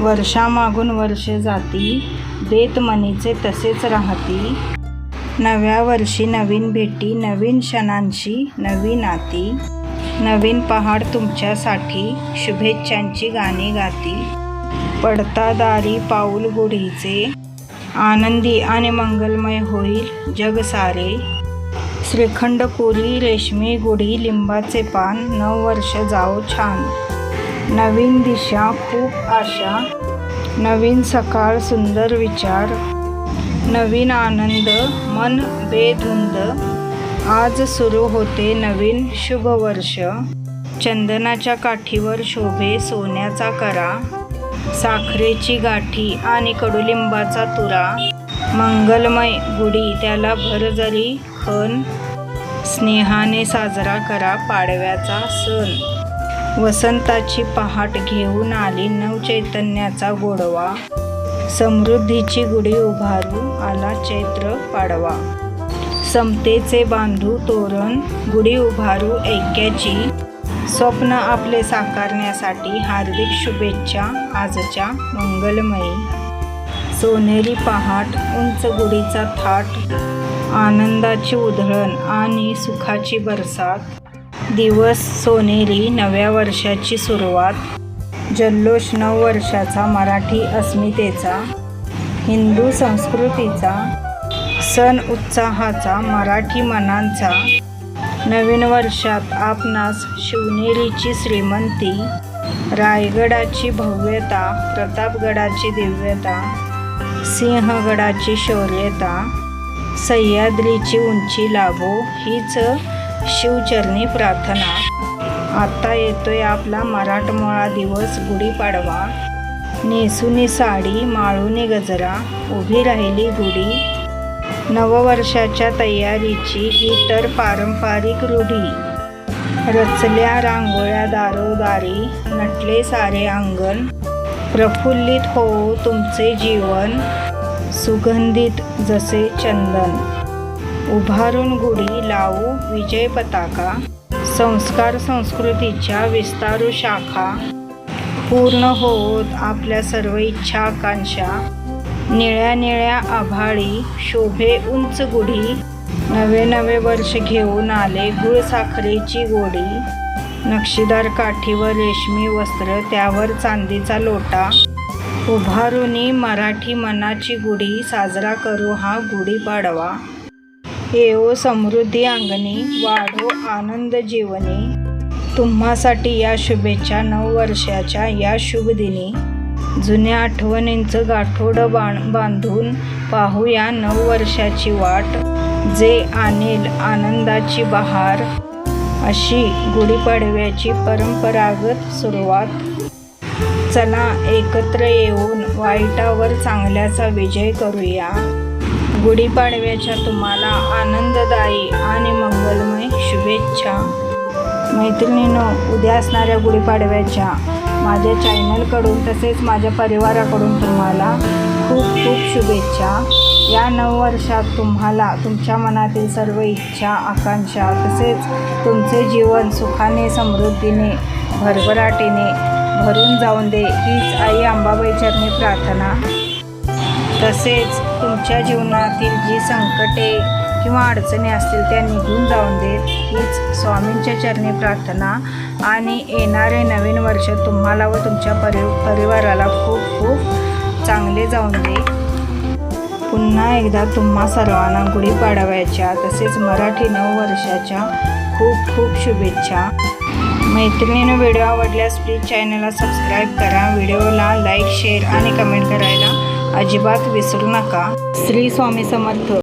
वर्षामागून वर्ष जाती देत मनीचे तसेच राहती. नव्या वर्षी नवीन भेटी नवीन क्षणांशी नवीन आती नवीन पहाड तुमच्यासाठी शुभेच्छांची गाणी गाती. पडता दारी पाऊल गुढीचे आनंदी आणि मंगलमय होईल जग सारे. श्रीखंड कोरी रेशमी गुढी लिंबाचे पान नऊ वर्ष जाओ छान. नवीन दिशा खूप आशा नवीन सकाळ सुंदर विचार नवीन आनंद मन बेधुंद. आज सुरू होते नवीन शुभ वर्ष. चंदनाच्या काठीवर शोभे सोन्याचा करा. साखरेची गाठी आणि कडुलिंबाचा तुरा. मंगलमय गुढी त्याला भरजरी खण स्नेहाने साजरा करा पाडव्याचा सण. वसंताची पहाट घेऊन आली नवचैतन्याचा गोडवा. समृद्धीची गुढी उभारू आला चैत्र पाडवा. समतेचे बांधू तोरण गुढी उभारू ऐक्याची. स्वप्न आपले साकारण्यासाठी हार्दिक शुभेच्छा आजच्या मंगलमयी. सोनेरी पहाट उंच गुढीचा थाट. आनंदाची उधळण आणि सुखाची बरसात. दिवस सोनेरी नव्या वर्षाची सुरुवात. जल्लोष नऊ वर्षाचा मराठी अस्मितेचा. हिंदू संस्कृतीचा. सण उत्साहाचा मराठी मनांचा. नवीन वर्षात आपणास शिवनेरीची श्रीमंती. रायगडाची भव्यता प्रतापगडाची दिव्यता. सिंहगडाची शौर्यता. सह्याद्रीची उंची लाभो हीच शिवचरणी प्रार्थना. आता येतोय आपला मराठमोळा दिवस गुढीपाडवा नेसुनी साडी माळुनी गजरा उभी राहिली गुढी. नववर्षाच्या तयारीची ही तर पारंपरिक रूढी. रचल्या रांगोळ्या दारोदारी नटले सारे अंगण. प्रफुल्लित हो तुमचे जीवन सुगंधित जसे चंदन. उभारून गुढी लावू विजय पताका संस्कार संस्कृतीच्या विस्तारू शाखा. पूर्ण होत आपल्या सर्व इच्छा आकांक्षा निळ्या निळ्या आभाळी शोभे उंच गुढी. नवे नवे वर्ष घेऊन आले गुळ साखरेची गोडी. नक्षीदार काठीवर रेशमी वस्त्र त्यावर चांदीचा लोटा. उभारुनी मराठी मनाची गुढी साजरा करू हा गुढीपाडवा येओ समृद्धी अंगणी वाढो आनंद जीवनी. तुम्हासाठी या शुभेच्छा नऊ वर्षाच्या या शुभ दिनी. जुन्या आठवणींचं गाठोडं बाण बांधून पाहूया नऊ वर्षाची वाट जे आणेल आनंदाची बहार. अशी गुढीपाडव्याची परंपरागत सुरुवात. चला एकत्र येऊन वाईटावर चांगल्याचा विजय करूया. गुढीपाडव्याच्या तुम्हाला आनंददायी आणि मंगलमय शुभेच्छा. मैत्रिणींनो उद्या असणाऱ्या गुढीपाडव्याच्या माझ्या चॅनलकडून तसेच माझ्या परिवाराकडून तुम्हाला खूप खूप शुभेच्छा. या नऊ वर्षात तुम्हाला तुमच्या मनातील सर्व इच्छा आकांक्षा तसेच तुमचे जीवन सुखाने समृद्धीने भरभराटीने भरून जाऊन दे हीच आई अंबाबाई चरणी प्रार्थना. तसेच तुमच्या जीवनातील जी संकटे किंवा अडचणी असतील त्या निघून जाऊन देत हीच स्वामींच्या चरणी प्रार्थना. आणि येणारे नवीन वर्ष तुम्हाला व तुमच्या परि परिवाराला खूप खूप चांगले जाऊन दे. पुन्हा एकदा तुम्हा सर्वांना गुढीपाडव्याच्या तसेच मराठी नऊ वर्षाच्या खूप खूप शुभेच्छा. मैत्रिणीनं व्हिडिओ आवडल्यास प्लीज चॅनलला सबस्क्राईब करा. व्हिडिओला लाईक शेअर आणि कमेंट करायला अजिबात विसरू नका. श्री स्वामी समर्थ.